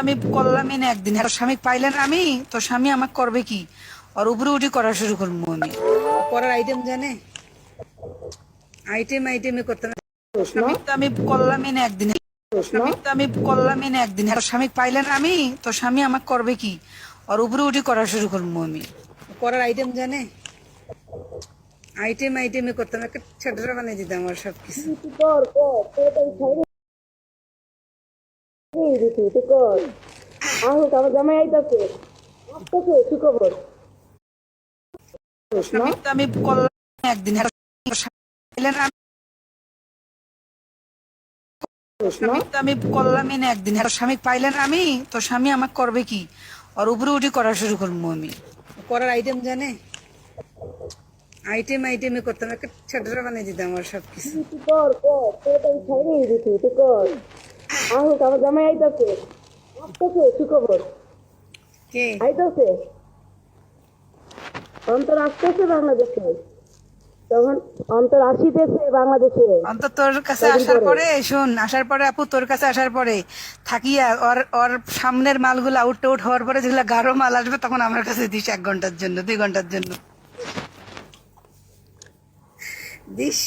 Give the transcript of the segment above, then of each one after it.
আমি করলামই না একদিন। আর স্বামী পাইলেন আমি তো স্বামী আমাকে করবে কি? আর উপরে উঠি করা শুরু করব আমি। করার আইটেম জানে? আইটেম আইটেমে করতে আমি করলামই না একদিন। আমি করলামই না একদিন। আর স্বামী পাইলেন আমি তো স্বামী আমাকে করবে কি? আর উপরে উঠি করা শুরু করব আমি। করার আইটেম জানে? আইটেম আইটেমে করতাম একটা ছেটরা বানিয়ে দিতাম আমার সব কিছু দিছি তুই কর। আহুক আমার জামাই আইতাছে। আসতেছে সুখবর তো আমি করলাম একদিন স্বামী আমি করলামই না একদিন আর স্বামী পাইলেন আমি তো স্বামী আমাকে করবে কি? আর উপরে উঠি করা শুরু করব আমি। করার আইটেম জানে? আইটেম আইটেমে করতাম একটা ছেটরা বানিয়ে দিতাম আমার সব কিছু তুই কর কর। আহুক আমার জামাই আইতাছে। আসতেছে সুখবর কে? আইতাছে। অন্তর আসতেছে বাংলাদেশে। তখন অন্তর আসিতেছে বাংলাদেশে। অন্তত তোর কাছে আসার পরে। শোন আসার পরে আপু তোর কাছে আসার পরে থাকিয়া ওর ওর সামনের মালগুলো আউট আউট হওয়ার পরে যেগুলো গাঢ় মাল আসবে তখন আমার কাছে দিস এক ঘণ্টার জন্য দুই ঘণ্টার জন্য। দিস?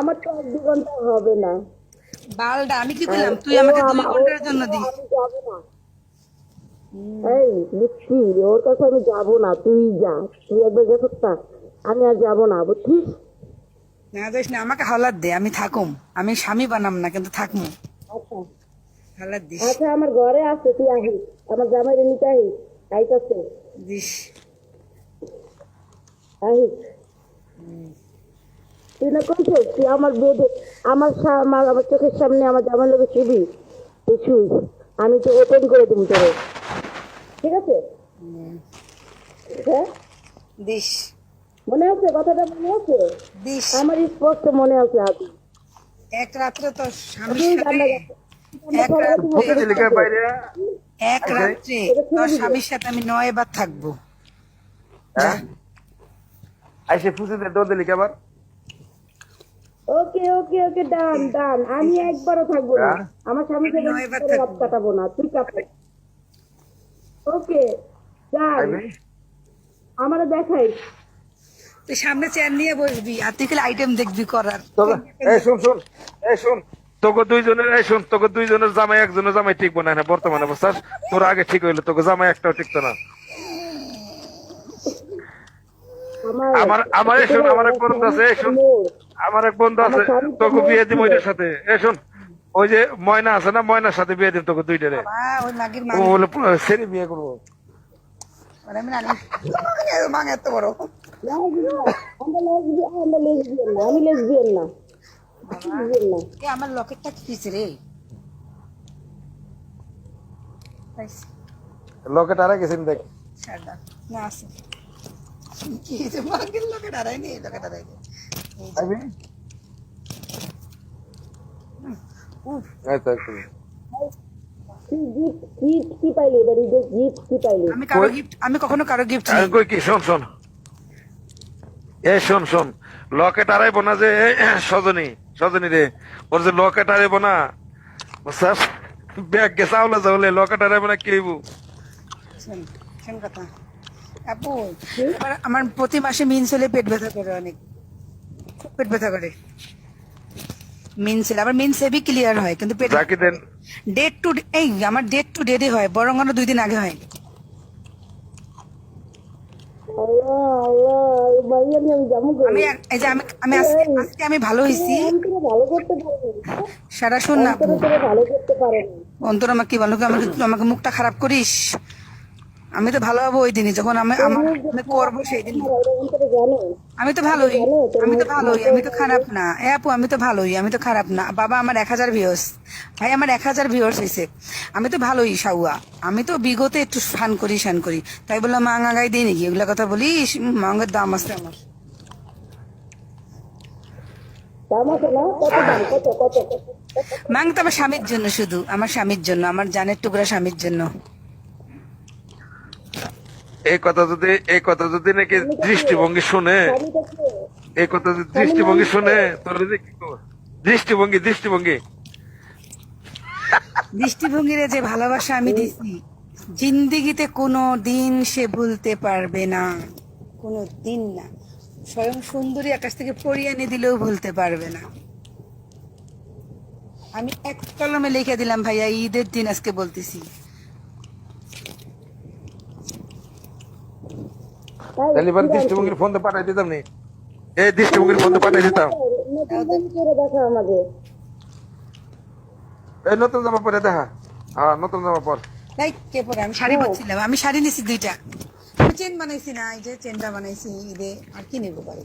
আমার তো এক দু ঘণ্টা হবে না। বালটা আমি কি করলাম তুই আমাকে দুই ঘণ্টার জন্য দিস। এই বুঝছি ওর কাছে আমি যাব না তুই যা। তুই একবার গেছিস না আমি আর যাব না বুঝছিস? না দিস না আমাকে হাওলাত দে আমি থাকুম। আমি স্বামী বানাম না কিন্তু থাকমু। আচ্ছা। হাওলাত দিস। আচ্ছা আমার ঘরে আছে তুই আহিস আমার জামাই নিতে আহিস আইতাছে। দিস। আহিস তুই না কইছিস তুই আমার বেডে আমার আমার আমার চোখের সামনে আমার জামাই লোকে শুবি তুই শুই আমি তো ওপেন করে দিম তোরে। ঠিক আছে? হ্যাঁ? দিস। মনে আছে? কথাটা মনে আছে? দিস। আমার স্পষ্ট মনে আছে আগে এক রাত্রে তো স্বামীর সাথে এক রাত্রে এক রাত্রে তোর স্বামীর সাথে আমি নয় বার থাকব। হ্যাঁ? আইসে ফুসে দে দৌড় দিলি আবার? ওকে ওকে ওকে ডান ডান। আমি একবারও থাকব না। হ্যাঁ? আমার স্বামী থেকে রাত কাটাবো না। তুই কাটাই ওকে আইবি আমারও দেখাই। তুই সামনে চেয়ার নিয়ে বসবি আর তুই খালি আইটেম দেখবি করার। তোকে এই শুন শুন এই শুন। তোকে দুইজনের এই শুন তোকে দুইজনের জামাই একজনের জামাই ঠিক না না বর্তমানে বুঝছাস তোর আগে ঠিক হইল তোকে জামাই একটাও টিকতো না। আমার আমার আমার এই শুন আমার এক আছে এই শুন। আমার এক বন্ধু আছে তোকে বিয়ে দিব ওইটার সাথে। এই শুন ওই যে ময়না আছে না ময়নার সাথে বিয়ে দিব তোকে দুইটারে। বাবা, ওই নাগির ও বলে সেরি বিয়ে করব। আমি জানি মাং এত বড়। আমরা lesbian, আমরা lesbian না আমি লেসবিয়ান না lesbian না এ আমার লকেটটা কি রে? লকেট আরে গেছেন দেখ। না আছে। কি হয়েছে মাঙ্গের লকেট হারাইনি লকেট হারাইনি আইবি উফ আচ্ছা তুই gift gift কি পাইলি এবার ঈদের gift কি পাইলি আমি কারও গিফট আমি কখনো কারও গিফট আমি কই কি? শোন শোন। এ শোন শোন। লকেট আড়াইবো না যে সজনী সজনী রে। ওর যে লকেট আড়াইবো না। স্যার ব্যাগ গেছে আওলা যাওলে লকেট আড়াইবো না কি হইব? কথা। আপু আমার প্রতি মাসে মিনস হলে পেট ব্যথা করে অনেক। খুব পেট ব্যথা করে। আবার ক্লিয়ার হয় কিন্তু পেট দেন ডেট টু এই আমার ডেট টু ডেটে হয় বরং আরও দুই দিন আগে হয়। আল্লাহ আল্লাহ এই মাইয়া নিয়ে আমি যাব কই? আমি এক- এই যে আমি আমি আজকে আজকে আমি ভালো হয়েছি ভালো করতে সারা শোন না। ভালো করতে পারো অন্তর আমাকে আমাকে আমাকে মুখটা খারাপ করিস? আমি তো ভালো হব ওই দিনই যখন আমি আমি করব সেই দিন। আমি তো ভালোই আমি তো ভালোই আমি তো খারাপ না। এ আপু আমি তো ভালোই আমি তো খারাপ না। বাবা আমার এক হাজার ভিউস ভাই আমার এক হাজার ভিউস হয়েছে আমি তো ভালোই সাউয়া আমি তো বিগতে একটু ফান করি শান করি। তাই বললাম মাং আগাই দিই নাকি? এগুলো কথা বলিস? মাঙ্গের দাম আছে আমার? মাং তো আমার স্বামীর জন্য শুধু আমার স্বামীর জন্য আমার জানের টুকরা স্বামীর জন্য। এই কথা যদি এই কথা যদি নাকি দৃষ্টিভঙ্গি শুনে এই কথা যদি দৃষ্টিভঙ্গি শুনে তোর কি কর? দৃষ্টিভঙ্গি দৃষ্টিভঙ্গি। দৃষ্টিভঙ্গিরে যে ভালোবাসা আমি দিছি জিন্দিগিতে কোনো দিন সে ভুলতে পারবে না। কোনো দিন না। স্বয়ং সুন্দরী আকাশ থেকে পড়িয়ে এনে দিলেও ভুলতে পারবে না। আমি এক কলমে লিখে দিলাম ভাইয়া ঈদের দিন আজকে বলতেছি। তাহলে এবার দৃষ্টিভঙ্গির ফোন তো পাঠাই দিতাম নি। এই দৃষ্টিভঙ্গির ফোন তো পাঠাই দিতাম এই নতুন জামা পরে দেখা। হ্যাঁ নতুন জামা পর। তাই কে পরে? আমি শাড়ি পরছিলাম। আমি শাড়ি নিছি দুইটা। আমি চেন বানাইছি না এই যে চেনটা বানাইছি ঈদে আর কি নেব পারি